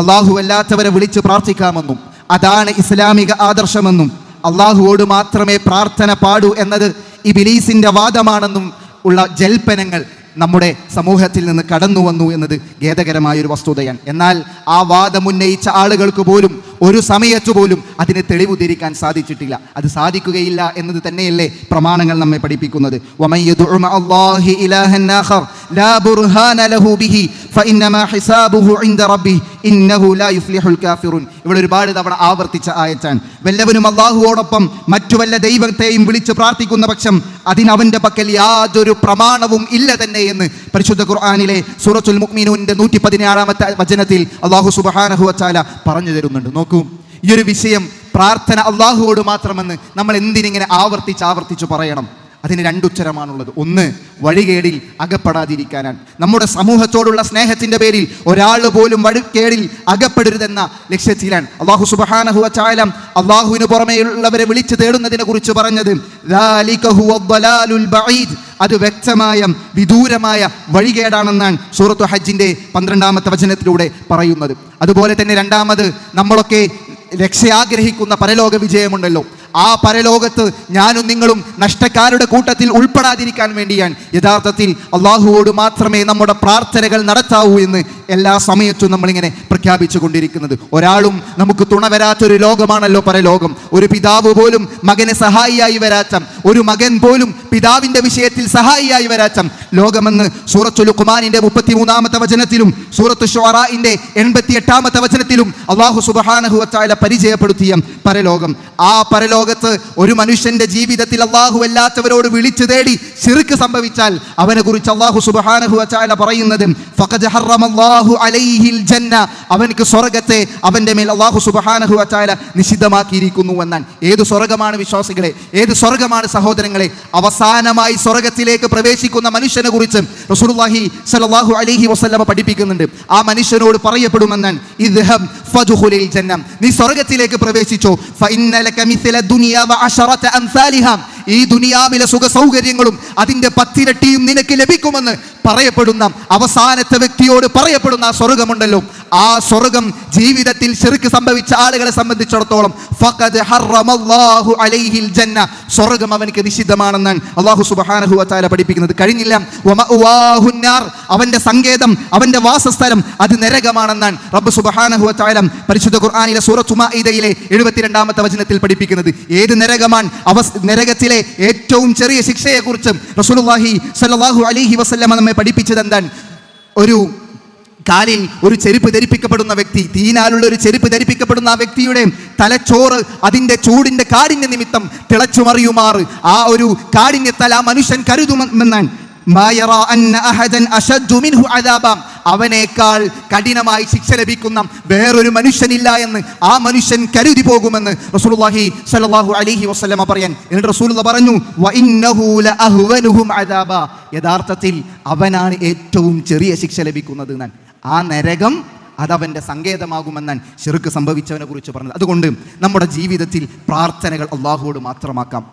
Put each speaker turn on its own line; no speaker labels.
അള്ളാഹു അല്ലാത്തവരെ വിളിച്ച് പ്രാർത്ഥിക്കാമെന്നും അതാണ് ഇസ്ലാമിക ആദർശമെന്നും അള്ളാഹുവോട് മാത്രമേ പ്രാർത്ഥന പാടൂ എന്നത് ഈ ബിലീസിന്റെ വാദമാണെന്നും ഉള്ള ജൽപ്പനങ്ങൾ നമ്മുടെ സമൂഹത്തിൽ നിന്ന് കടന്നു വന്നു എന്നത് ഖേദകരമായൊരു വസ്തുതയാണ്. എന്നാൽ ആ വാദം ഉന്നയിച്ച ആളുകൾക്ക് പോലും ഒരു സമയത്തു പോലും അതിന് തെളിവുതിരിക്കാൻ സാധിച്ചിട്ടില്ല. അത് സാധിക്കുകയില്ല എന്നത് തന്നെയല്ലേ പ്രമാണങ്ങൾ നമ്മെ പഠിപ്പിക്കുന്നത്. ലാ ബുർഹാന ലഹു ബിഹി ഫഇന്നമാ ഹിസാബുഹു ഇൻദ റബ്ബി ഇന്നഹു ലാ യുഫ്ലിഹുൽ കാഫിറുൻ. ഇവിടെ ഒരുപാട് തവണ ആവർത്തിച്ച ആയത്താണ്. വല്ലവനും അള്ളാഹുവോടൊപ്പം മറ്റു വല്ല ദൈവത്തെയും വിളിച്ച് പ്രാർത്ഥിക്കുന്ന പക്ഷം അതിനവന്റെ പക്കൽ യാതൊരു പ്രമാണവും ഇല്ല തന്നെ എന്ന് പരിശുദ്ധ ഖുർആാനിലെ സൂറത്തുൽ മുക്മിനുവിന്റെ നൂറ്റി പതിനേഴാമത്തെ വചനത്തിൽ അള്ളാഹു സുബഹാനഹു വച്ചാല പറഞ്ഞു തരുന്നുണ്ട്. നോക്കൂ ഈ ഒരു വിഷയം പ്രാർത്ഥന അള്ളാഹുവോട് മാത്രമെന്ന് നമ്മൾ എന്തിനിങ്ങനെ ആവർത്തിച്ച് ആവർത്തിച്ച് പറയണം? അതിന് രണ്ടുച്ചരമാണുള്ളത് ഒന്ന് വഴികേടിൽ അകപ്പെടാതിരിക്കാനാണ്. നമ്മുടെ സമൂഹത്തോടുള്ള സ്നേഹത്തിന്റെ പേരിൽ ഒരാൾ പോലും വഴികേടിൽ അകപ്പെടരുതെന്ന ലക്ഷ്യത്തിലാണ്. അള്ളാഹു സുബഹാനഹുവ ചായാലം അള്ളാഹുവിന് പുറമേയുള്ളവരെ വിളിച്ചു തേടുന്നതിനെ കുറിച്ച് പറഞ്ഞത് അത് വ്യക്തമായ വിദൂരമായ വഴികേടാണെന്നാണ് സൂറത്തു ഹജ്ജിന്റെ പന്ത്രണ്ടാമത്തെ വചനത്തിലൂടെ പറയുന്നത്. അതുപോലെ തന്നെ രണ്ടാമത് നമ്മളൊക്കെ രക്ഷയാഗ്രഹിക്കുന്ന പരലോക വിജയമുണ്ടല്ലോ. ആ പരലോകത്ത് ഞാനും നിങ്ങളും നഷ്ടക്കാരുടെ കൂട്ടത്തിൽ ഉൾപ്പെടാതിരിക്കാൻ വേണ്ടിയാണ്. യഥാർത്ഥത്തിൽ അള്ളാഹുവോട് മാത്രമേ നമ്മുടെ പ്രാർത്ഥനകൾ നടത്താവൂ എന്ന് എല്ലാ സമയത്തും നമ്മളിങ്ങനെ പ്രഖ്യാപിച്ചു കൊണ്ടിരിക്കുന്നത് ഒരാളും നമുക്ക് തുണ വരാത്തൊരു ലോകമാണല്ലോ പരലോകം. ഒരു പിതാവ് പോലും മകനെ സഹായിയായി വരാത്ത. ഒരു മകൻ പോലും പിതാവിന്റെ വിഷയത്തിൽ സഹായിയായി വരാത്ത. ലോകമെന്ന് സൂറത്തു ലുഖ്മാനിന്റെ മുപ്പത്തി മൂന്നാമത്തെ വചനത്തിലും സൂറത്ത് ഷോറായിന്റെ എൺപത്തി എട്ടാമത്തെ വചനത്തിലും അള്ളാഹു സുബഹാനഹു വച്ചാല പരിചയപ്പെടുത്തിയ പരലോകം. ആ പരലോകത്ത് ഒരു മനുഷ്യന്റെ ജീവിതത്തിൽ അള്ളാഹു അല്ലാത്തവരോട് വിളിച്ചു തേടി ശിർക്ക് സംഭവിച്ചാൽ അവനെ കുറിച്ച് അള്ളാഹു സുബഹാനഹു വച്ചാല പറയുന്നത് അവനക്ക് സ്വർഗത്തെ അവന്റെ മേൽ അള്ളാഹു സുബഹാനഹു വച്ചാല നിഷിദ്ധമാക്കിയിരിക്കുന്നു എന്നാണ്. ഏത് സ്വർഗമാണ് വിശ്വാസികളെ ഏത് സ്വർഗമാണ് സഹോദരങ്ങളെ അവസാനമായി സ്വർഗത്തിലേക്ക് പ്രവേശിക്കുന്ന മനുഷ്യനെ കുറിച്ച് റസൂലുള്ളാഹി സ്വല്ലല്ലാഹു അലൈഹി വസല്ലമ പഠിപ്പിക്കുന്നുണ്ട്. ആ മനുഷ്യനോട് പറയപ്പെടുമെന്നാണ് ഇദ്ഹബ് ഫദ്ഖുലിൽ ജന്ന നീ സ്വർഗത്തിലേക്ക് പ്രവേശിച്ചോ ഈ ദുനിയാവിലെ സുഖ സൗകര്യങ്ങളും അതിന്റെ പത്തിരട്ടിയും നിനക്ക് ലഭിക്കുമെന്ന് പറയപ്പെടുന്ന അവസാനത്തെ വ്യക്തിയോട് പറയപ്പെടുന്ന ആ സ്വർഗമുണ്ടല്ലോ. ആ സ്വർഗം ജീവിതത്തിൽ ശിർക്ക് സംഭവിച്ച ആളുകളെ സംബന്ധിച്ചിടത്തോളം ഫഖദ് ഹറമല്ലാഹു അലൈഹിൽ ജന്ന. സ്വർഗം അവനക്ക് നിഷിദ്ധമാണെന്നാണ് അള്ളാഹു സുബ്ഹാനഹു വതആല പഠിപ്പിക്കുന്നത്. കഴിഞ്ഞില്ല. വമഅവാഹുൻ അവന്റെ സങ്കേതം അവന്റെ വാസസ്ഥലം അത് നരകമാണെന്നാണ് റബ്ബ് സുബ്ഹാനഹു വതആല പരിശുദ്ധ ഖുർആനിലെ സൂറത്തു മാഇദയിലെ എഴുപത്തിരണ്ടാമത്തെ വചനത്തിൽ പഠിപ്പിക്കുന്നത്. ഏത് നരകമാണ്? അവ നരകത്തിലെ ഏറ്റവും ചെറിയ ശിക്ഷയെക്കുറിച്ച് റസൂലുള്ളാഹി സ്വല്ലല്ലാഹു അലൈഹി വസല്ലമ നമ്മെ പഠിപ്പിച്ചത് എന്താണ് ഒരു കാലിൽ ഒരു ചെരുപ്പ് ധരിപ്പിക്കപ്പെടുന്ന വ്യക്തി തീനാലുള്ള ഒരു ചെരുപ്പ് ധരിപ്പിക്കപ്പെടുന്ന ആ വ്യക്തിയുടെ തലച്ചോറ് അതിന്റെ ചൂടിന്റെ കാടിന്റെ നിമിത്തം തിളച്ചുമറിയുമാറ് ആ ഒരു കാഠിന്യത്താൽ ആ മനുഷ്യൻ കരുതുമെന്നാണ്. അവനേക്കാൾ കഠിനമായി ശിക്ഷ ലഭിക്കുന്ന വേറൊരു മനുഷ്യനില്ല എന്ന് ആ മനുഷ്യൻ കരുതി പോകുമെന്ന് റസൂലുള്ളാഹി സ്വല്ലല്ലാഹു അലൈഹി വസല്ലമ പറയാൻ എന്നിട്ട് റസൂലുള്ള പറഞ്ഞു. യഥാർത്ഥത്തിൽ അവനാണ് ഏറ്റവും ചെറിയ ശിക്ഷ ലഭിക്കുന്നത് എന്നാണ് ആ നരകം അതവന്റെ സങ്കേതമാകുമെന്നാണ് ചെറുക്ക് സംഭവിച്ചവനെ കുറിച്ച് പറഞ്ഞത്. അതുകൊണ്ട് നമ്മുടെ ജീവിതത്തിൽ പ്രാർത്ഥനകൾ അള്ളാഹുവോട് മാത്രമാക്കാം.